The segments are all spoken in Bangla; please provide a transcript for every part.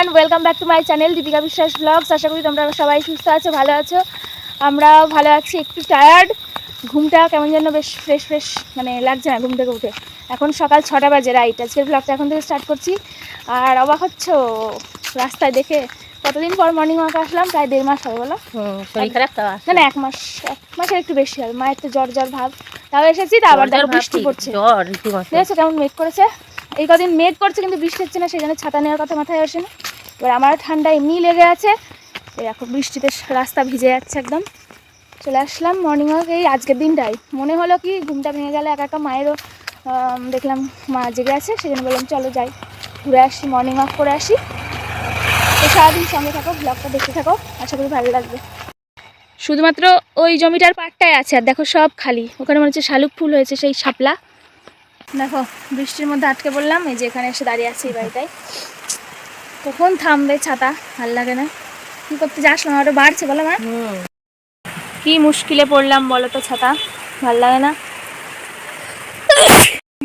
Everyone welcome back to my channel Dipika Biswas vlogs আশা করি তোমরা সবাই সুস্থ আছো ভালো আছো। আমরা ভালো আছি একটু টায়ার্ড ঘুমটা কেমন যেন বেশ ফ্রেশ ফ্রেশ মানে লাগছে না ঘুম থেকে উঠে। এখন সকাল ছটা বাজে রাইট আজকের ব্লগটা এখন থেকে স্টার্ট করছি। আর অবাক হচ্ছ? রাস্তায় দেখে কতদিন পর মর্নিং ওয়াক আসলাম প্রায় দেড় মাস হবে বলো না না এক মাস এক মাসের একটু বেশি হবে মায়ের তো জ্বর জ্বর ভাব। তাও এসেছি তা আবার বৃষ্টি পড়ছে। জ্বর রীতিমতো দেখেছ কেমন মেঘ করেছে? এই কদিন মেঘ করছে কিন্তু বৃষ্টি হচ্ছে না সেই জন্য ছাতা নেওয়ার কথা মাথায় আসে না। এবার আমার ঠান্ডা এমনি লেগে আছে। দেখো, বৃষ্টিতে রাস্তা ভিজে যাচ্ছে একদম। চলে আসলাম মর্নিং ওয়াক এই আজকের দিনটাই। মনে হলো কি, ঘুমটা ভেঙে গেলে একা একা মায়েরও দেখলাম মা জেগে আছে সেই জন্য বললাম, চলো যাই, ঘুরে আসি মর্নিং ওয়াক করে আসি। তো সারাদিন সঙ্গে থাকো ব্লগটা দেখতে থাকো, আশা করি ভালো লাগবে। শুধুমাত্র ওই জমিটার পাটটাই আছে, আর দেখো সব খালি। ওখানে মনে হচ্ছে শালুক ফুল হয়েছে, সেই শাপলা। দেখো, বৃষ্টির মধ্যে আটকে পড়লাম, এই যে এখানে এসে দাঁড়িয়ে আছি এই বাড়িটায়। কখন থামবে ছাতা? ভালো লাগে না। কি করতে যাস না? আরও বাড়ছে বলো মা কি মুশকিলে পড়লাম বলো তো ছাতা। ভালো লাগে না।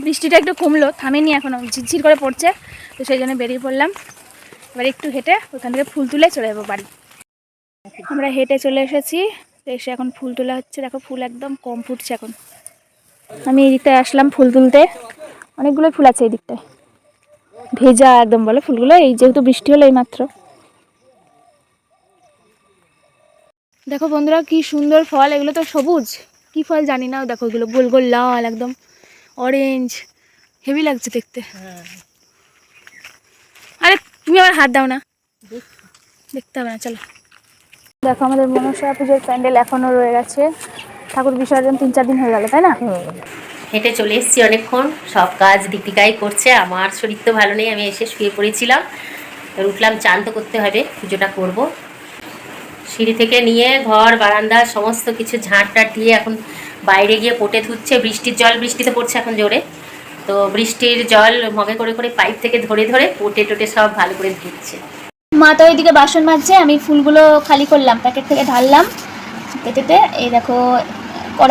বৃষ্টিটা একটু কমলো থামেনি এখনও। ঝিরঝির করে পড়ছে তো সেই জন্য বেরিয়ে পড়লাম। এবার একটু হেঁটে ওখান থেকে ফুল তুলে চলে যাব বাড়ি। আমরা হেঁটে চলে এসেছি তো এসে এখন ফুল তোলা হচ্ছে। দেখো ফুল একদম কম ফুটছে এখন। আমি এই দিকটায় আসলাম ফুল তুলতে। অনেকগুলো ফুল আছে এই দিকটায় ভেজা একদম বলে ফুলগুলো, এই যেহেতু বৃষ্টি হলো এই মাত্র দেখো বন্ধুরা, কি সুন্দর ফল, এগুলো তো সবুজ। কি ফল জানি না, দেখো এগুলো গোল গোল লাল একদম অরেঞ্জ হেভি লাগছে দেখতে। আরে, তুমি আমার হাত দাও না। দেখতে হবে না, চলো। দেখো আমাদের মনসা পুজোর প্যান্ডেল এখনও রয়ে গেছে। ঠাকুর বিসর্জন তিন চার দিন হয়ে গেল, তাই না? হেঁটে চলে এসেছি অনেকক্ষণ। সব কাজ দীপিকাই করছে, আমার শরীর তো ভালো নেই, আমি এসে শুয়ে পড়েছিলাম। এবার উঠলাম, চান তো করতে হবে, পুজোটা করব। সিঁড়ি থেকে নিয়ে ঘর, বারান্দা, সমস্ত কিছু ঝাঁট টাট দিয়ে এখন বাইরে গিয়ে পোটে ধুচ্ছে। বৃষ্টির জল, বৃষ্টিতে পড়ছে এখন জোরে। তো বৃষ্টির জল মগে করে করে পাইপ থেকে ধরে ধরে পোটে টোটে সব ভালো করে ধুচ্ছে। মা তো ওইদিকে বাসন মাজছে, আমি ফুলগুলো খালি করলাম, প্যাকেট থেকে ঢাললাম। পেটেতে এই দেখো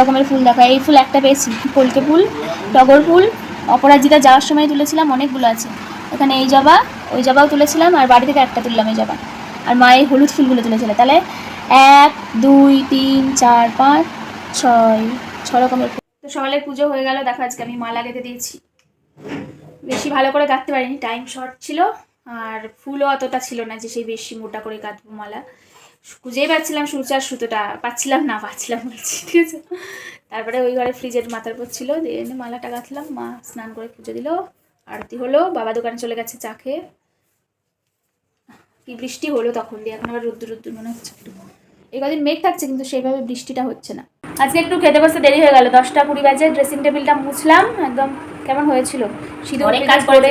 রকমের ফুল দেখো। এই ফুল একটা পেয়েছি, কলকে ফুল, টগর ফুল। অপরাজিতা যাওয়ার সময় তুলেছিলাম, অনেকগুলো আছে। এখানে এই জবা, ওই জবাও তুলেছিলাম, আর বাড়ি থেকে একটা তুললাম এই জবা। আর মা এই হলুদ ফুলগুলো তুলেছিল। তাহলে এক, দুই, তিন, চার, পাঁচ, ছয়, ছ রকমের ফুল। তো সকালে পুজো হয়ে গেল। দেখো আজকে আমি মালা গেঁথে দিয়েছি। বেশি ভালো করে গাঁথতে পারিনি টাইম শর্ট ছিল। আর ফুলও অতটা ছিল না যে সেই বেশি মোটা করে গাঁথবো মালা। খুঁজেই পাচ্ছিলাম সূচার সুতোটা। পাচ্ছিলাম না পাচ্ছিলাম বলছি ঠিক আছে। তারপরে ওই ঘরে ফ্রিজের মাথার উপর ছিল দিয়ে মালাটা গাঁথলাম মা স্নান করে পুজো দিল আরতি হলো বাবা দোকানে চলে গেছে চা খেয়ে। কি বৃষ্টি হলো তখন দিয়ে এখন আবার রুদ্দুর রুদ্দুর মনে হচ্ছে একটু। এই কদিন মেঘ থাকছে কিন্তু সেইভাবে বৃষ্টিটা হচ্ছে না। আজকে একটু খেতে বসতে দেরি হয়ে গেল দশটা কুড়ি বাজে ড্রেসিং টেবিলটা মুছলাম একদম কেমন হয়েছিল? সিঁদুর অনেক কাজ করে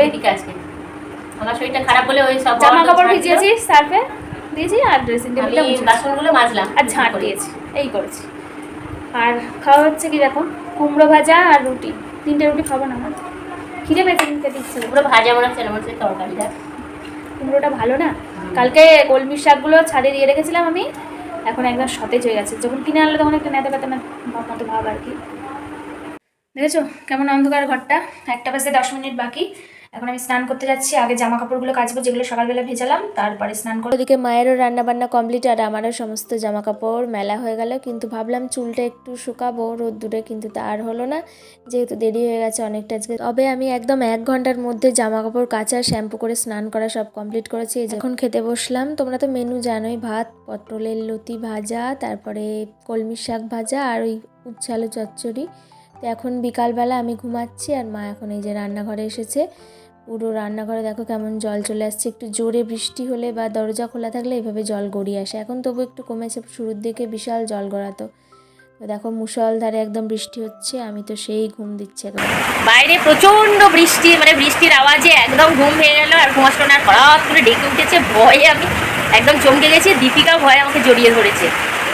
আমার শরীরটা খারাপ বলে ওই সব জামা কাপড় ভিজিয়েছি সার্ফে? দিয়েছি আর ড্রেসিং টেবিলটা বাসনগুলো মাজলাম আর ঝাঁট দিয়েছি এই করেছি। আর খাওয়া হচ্ছে কি দেখো? কুমড়ো ভাজা আর রুটি। তিনটে রুটি খাব না আমার খিদে পেয়েছে কিন্তু দিচ্ছে। পুরো ভাজা মনে হচ্ছে তরকারিটা। কুমড়োটা ভালো না? কালকে কলমির শাকগুলো ছাদে দিয়ে রেখেছিলাম আমি। এখন একদম সতেজ হয়ে গেছে। যখন কিনে আনলো তখন একটা নেতে পেতে না মতো ভাব আর কি। দেখেছ? কেমন অন্ধকার ঘরটা? একটা বাজে দশ মিনিট বাকি। এখন আমি স্নান করতে যাচ্ছি, আগে জামা কাপড়গুলো কাচবো, যেগুলো সকালবেলা ভেজালাম, তারপরে স্নান করে ওদিকে মায়েরও রান্না বান্না কমপ্লিট আর আমারও সমস্ত জামা কাপড় মেলা হয়ে গেল, কিন্তু ভাবলাম চুলটা একটু শুকাবো, রোদ্দুরে কিন্তু তা আর হলো না, যেহেতু দেরি হয়ে গেছে অনেকটা আজকে। তবে আমি একদম এক ঘণ্টার মধ্যে জামা কাপড় কাচা শ্যাম্পু করে স্নান করা সব কমপ্লিট করেছি, এই যে এখন খেতে বসলাম। তোমরা তো মেনু জানোই, ভাত, পটলের লতি ভাজা, তারপরে কলমির শাক ভাজা, আর ওই উচ্ছে আলু চচ্চড়ি। তো এখন বিকালবেলা আমি ঘুমাচ্ছি, আর মা এখন এই যে রান্নাঘরে এসেছে। পুরো রান্নাঘরে দেখো কেমন জল চলে আসছে। একটু জোরে বৃষ্টি হলে বা দরজা খোলা থাকলে এভাবে জল গড়িয়ে আসে। এখন তবু একটু কমেছে, শুরুর দিকে বিশাল জল গড়াতো। দেখো মুসলধারে একদম বৃষ্টি হচ্ছে, আমি তো সেই ঘুম দিচ্ছে বাইরে প্রচণ্ড বৃষ্টি মানে বৃষ্টির আওয়াজে একদম ঘুম ভেঙে গেল আর না হঠাৎ করে ডেকে উঠেছে, ভয়ে আমি একদম চমকে গেছি দীপিকা ভয়ে আমাকে জড়িয়ে ধরেছে।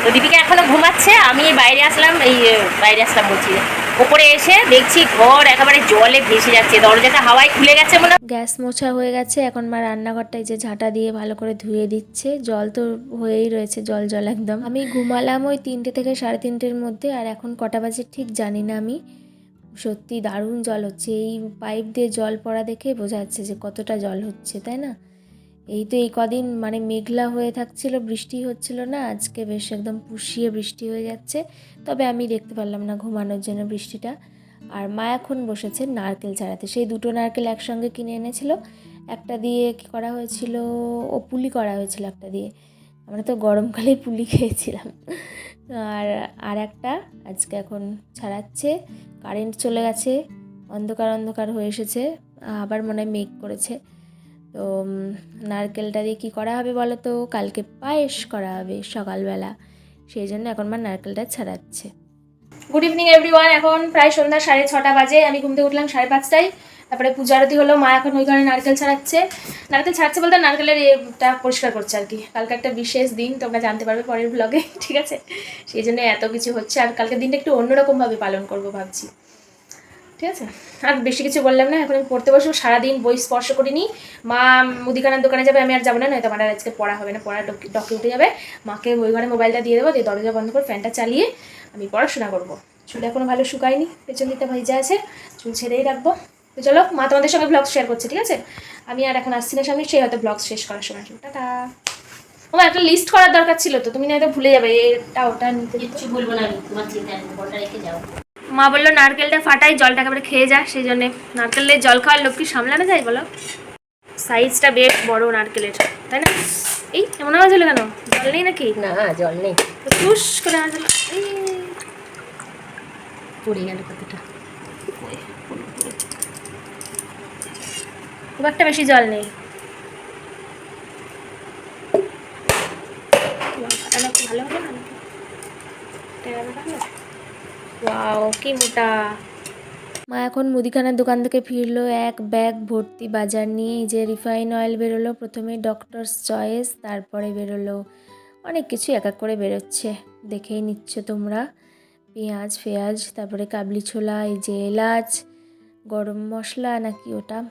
তো দীপিকা এখনও ঘুমাচ্ছে, আমি বাইরে আসলাম, এই, বাইরে আসলাম বলছি। ওপরে এসে দেখছি ঘর একেবারে জলে ভেসে যাচ্ছে, দরজাটা হাওয়ায় খুলে গেছে মনে গ্যাস মোছা হয়ে গেছে, এখন মা রান্নাঘরটায় যে ঝাঁটা দিয়ে ভালো করে ধুয়ে দিচ্ছে, জল তো হয়েই রয়েছে, জল জল একদম। আমি ঘুমালাম ওই তিনটে থেকে সাড়ে তিনটের মধ্যে, আর এখন কটা বাজে ঠিক জানি না আমি। সত্যি দারুণ জল হচ্ছে, এই পাইপ দিয়ে জল পড়া দেখে বোঝা যাচ্ছে যে কতটা জল হচ্ছে, তাই না? এই তো এই কদিন মানে মেঘলা হয়ে থাকছিল, বৃষ্টি হচ্ছিল না, আজকে বেশ একদম পুষিয়ে বৃষ্টি হয়ে যাচ্ছে। তবে আমি দেখতে পারলাম না ঘুমানোর জন্য বৃষ্টিটা। আর মা এখন বসেছে নারকেল ছাড়াতে সেই দুটো নারকেল একসঙ্গে কিনে এনেছিল। একটা দিয়ে কি করা হয়েছিল? ও পুলি করা হয়েছিল একটা দিয়ে। আমরা তো গরমকালেই পুলি খেয়েছিলাম। আর আর একটা আজকে এখন ছাড়াচ্ছে। কারেন্ট চলে গেছে, অন্ধকার অন্ধকার হয়ে এসেছে। আবার মনে হয় মেঘ করেছে। তো নারকেলটা দিয়ে কী করা হবে বলো তো কালকে পায়েস করা হবে সকালবেলা। সেই জন্য এখন মা নারকেলটা ছাড়াচ্ছে। গুড ইভিনিং এভরিওয়ান এখন প্রায় সন্ধ্যা সাড়ে ছটা বাজে। আমি ঘুম থেকে উঠলাম সাড়ে পাঁচটায়। তারপরে পূজা আরতি হলো। মা এখন ওই ঘরে নারকেল ছাড়াচ্ছে। নারকেল ছাড়ছে বলতে নারকেলের এটা পরিষ্কার করছে আর কি। কালকে একটা বিশেষ দিন, তোমরা জানতে পারবে পরের ব্লগে ঠিক আছে? সেই জন্য এত কিছু হচ্ছে। আর কালকের দিনটা একটু অন্যরকমভাবে পালন করব ভাবছি। ঠিক আছে? আর বেশি কিছু বললাম না, এখন আমি পড়তে বসবো, সারাদিন বই স্পর্শ করিনি। মা মুদিখানার দোকানে যাবে, আমি আর যাব না, নয়তো আমার আজকে পড়া হবে না, পড়া ডকে উঠে যাবে। মাকে ওই ঘরে মোবাইলটা দিয়ে দেবো, দিয়ে দরজা বন্ধ করে ফ্যানটা চালিয়ে আমি পড়াশোনা করব। চুল এখনও ভালো শুকায়নি, পেছন দিকটা ভিজে আছে, চুল ছেড়েই রাখব। তো চলো, মা তোমাদের সঙ্গে ব্লগ শেয়ার করছে, ঠিক আছে? আমি আর এখন আসছি না সামনে, সেই হয়তো ব্লগ শেষ করার সময়। টাটা। ও একটা লিস্ট করার দরকার ছিল তো, তুমি না হয়তো ভুলে যাবে এটা ওটা নিতে বলব না তোমার চিন্তা রেখে যাও। মা বলল নারকেলটা ফাটাই জলটা একেবারে খেয়ে যা সেই জন্যে নারকেলের জল খাওয়ার লোক কি সামলানো যায় বলো? সাইজটা বেশ বড় নারকেলের তাই না? এই এমন আওয়াজ হলো কেন? জল নেই নাকি? না জল নেই। ফুস করে আওয়াজ হলো। পড়ে গেল কতটা খুব একটা বেশি জল নেই। ভালো হবে না? ওয়াও কি মোটা। মা এখন মুদিখানার দোকান থেকে ফিরলো, এক ব্যাগ ভর্তি বাজার নিয়ে। এই যে রিফাইন অয়েল বেরোলো, প্রথমে ডক্টরস চয়েস, তারপরে বেরোলো। অনেক কিছু এক এক করে বেরোচ্ছে। দেখেই নিচ্ছ তোমরা। পেঁয়াজ, ফেয়াজ, তারপরে কাবলি ছোলা, এই যে এলাচ, গরম মশলা নাকি ওটা?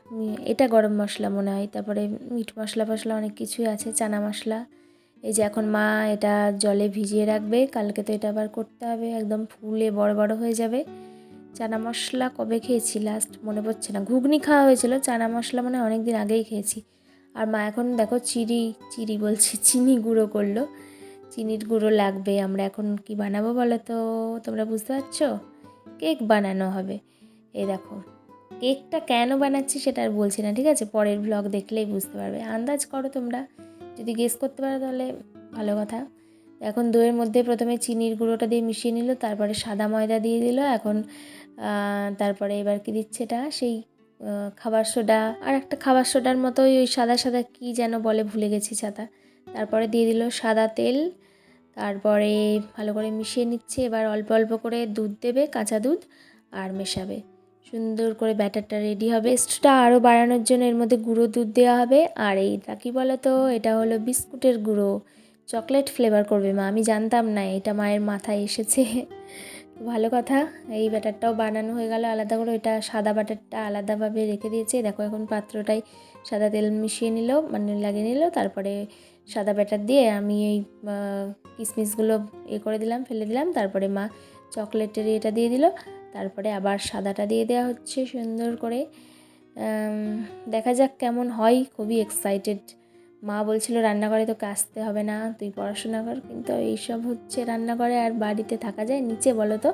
এটা গরম মশলা মনে হয়। তারপরে মিট মশলা ফসলা অনেক কিছুই আছে, চানা মশলা। এই যে এখন মা এটা জলে ভিজিয়ে রাখবে, কালকে তো এটা আবার করতে হবে, একদম ফুলে বড় বড় হয়ে যাবে। চানা মশলা কবে খেয়েছি লাস্ট মনে পড়ছে না। ঘুগনি খাওয়া হয়েছিল, চানা মশলা মানে অনেক দিন আগেই খেয়েছি। আর মা এখন দেখো চিড়ি চিড়ি বলছি, চিনি গুঁড়ো করল। চিনির গুঁড়ো লাগবে, আমরা এখন কি বানাবো বলো তো? তোমরা বুঝতে পারছ? কেক বানানো হবে। এই দেখো, কেকটা কেন বানাচ্ছি সেটা আর বলছি না, ঠিক আছে? পরের ব্লগ দেখলেই বুঝতে পারবে। আন্দাজ করো তোমরা। যদি গেস করতে পারো তাহলে ভালো কথা। এখন দইয়ের মধ্যে প্রথমে চিনির গুঁড়োটা দিয়ে মিশিয়ে নিল, তারপরে সাদা ময়দা দিয়ে দিল, এখন তারপরে এবার কি দিচ্ছে এটা? সেই খাবার সোডা, আর একটা খাবার সোডার মতোই ওই সাদা সাদা কি যেন বলে ভুলে গেছি সাদা তারপরে দিয়ে দিল সাদা তেল, তারপরে ভালো করে মিশিয়ে নিচ্ছে, এবার অল্প অল্প করে দুধ দেবে, কাঁচা দুধ, আর মেশাবে। সুন্দর করে ব্যাটারটা রেডি হবে। টেস্টটা আরও বাড়ানোর জন্য এর মধ্যে গুঁড়ো দুধ দেওয়া হবে। আর এইটা কী বলো তো এটা হলো বিস্কুটের গুঁড়ো। চকলেট ফ্লেভার করবে মা আমি জানতাম না এটা মায়ের মাথায় এসেছে। ভালো কথা এই ব্যাটারটাও বানানো হয়ে গেল আলাদা করে। ওইটা সাদা ব্যাটারটা আলাদাভাবে রেখে দিয়েছে। দেখো এখন পাত্রটাই সাদা তেল মিশিয়ে নিল মানে লাগিয়ে নিল। তারপরে সাদা ব্যাটার দিয়ে আমি এই আহ, কিশমিশগুলো এ করে দিলাম ফেলে দিলাম। তারপরে মা চকলেটের এটা দিয়ে দিল। তারপরে আবার সাদাটা দিয়ে দেওয়া হচ্ছে সুন্দর করে। দেখা যাক কেমন হয়। খুবই এক্সাইটেড মা বলছিল, রান্নাঘরে তোকে আসতে হবে না, তুই পড়াশোনা কর। কিন্তু এইসব হচ্ছে রান্নাঘরে আর বাড়িতে থাকা যায়। নিচে বলো তো।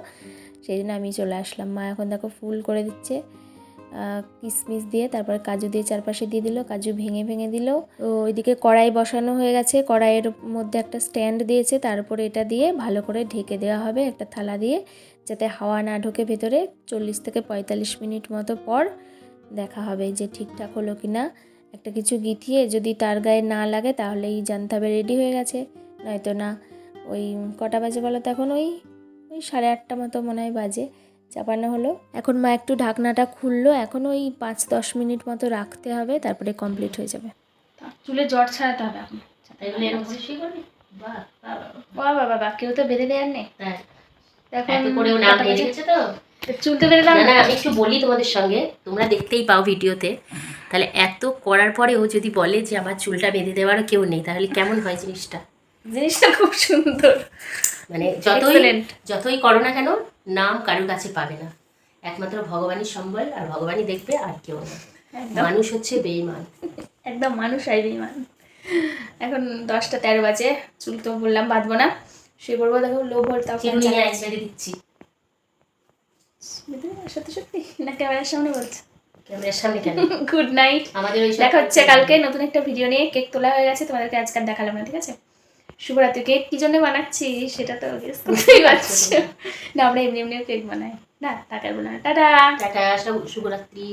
সেই জন্য আমি চলে আসলাম। মা এখন দেখো ফুল করে দিচ্ছে। কিশমিশ দিয়ে, তারপরে কাজু দিয়ে চারপাশে দিয়ে দিল, কাজু ভেঙে ভেঙে দিল। তো ওইদিকে কড়াই বসানো হয়ে গেছে। কড়াইয়ের মধ্যে একটা স্ট্যান্ড দিয়েছে। তারপরে এটা দিয়ে ভালো করে ঢেকে দেওয়া হবে একটা থালা দিয়ে। যাতে হাওয়া না ঢোকে ভেতরে চল্লিশ থেকে পঁয়তাল্লিশ মিনিট মতো পর দেখা হবে যে ঠিকঠাক হলো কি না একটা কিছু গিথিয়ে যদি তার গায়ে না লাগে তাহলেই জানতে হবে রেডি হয়ে গেছে। নয়তো না ওই কটা বাজে বলো তো এখন? ওই ওই সাড়ে আটটা মতো মনে হয় বাজে চাপানো হলো। এখন মা একটু ঢাকনাটা খুললো এখন ওই পাঁচ দশ মিনিট মতো রাখতে হবে তারপরে কমপ্লিট হয়ে যাবে। চুলে জ্বর ছাড়াতে হবে এখন। এগুলো এরকম করে শুয়ে করবি? বাহ বাহ, বাহ, বাবা বাবা কেউ তো বেঁধে দেওয়ার নেই। তাই। এখন এত করেও নাম তো? না আমি একটু বলি তোমাদের সঙ্গে তোমরা দেখতেই পাও ভিডিওতে। তাহলে এত করার পরেও যদি বলে যে আমার চুলটা বেঁধে দেওয়ারও কেউ নেই তাহলে কেমন হয় জিনিসটা? জিনিসটা খুব সুন্দর। মানে যতই যতই করো না কেন নাম কারোর কাছে পাবে না। একমাত্র ভগবানই সম্বল আর ভগবানই দেখবে আর কেউ না। মানুষ হচ্ছে বেইমান একদম মানুষ আই বেইমান এখন দশটা তেরো বাজে চুল তো বললাম বাঁধবো না। শুয়ে পড়ব দেখো লো ভোল্ট তাও চিরুনি আইস বেঁধে দিচ্ছি। সত্যি সত্যি না ক্যামেরার সামনে বলছো। ক্যামেরার সামনে কেন? গুড নাইট আমাদের ওই দেখা হচ্ছে কালকে নতুন একটা ভিডিও নিয়ে। কেক তোলা হয়ে গেছে তোমাদেরকে আজকাল দেখালাম না ঠিক আছে? শুভরাত্রি। কেক কি জন্য বানাচ্ছি? সেটা তো guess করতেই পারছ। না আমরা এমনি এমনিও কেক বানাই। না টাকার বানাই টাটা। টাটা শুভরাত্রি।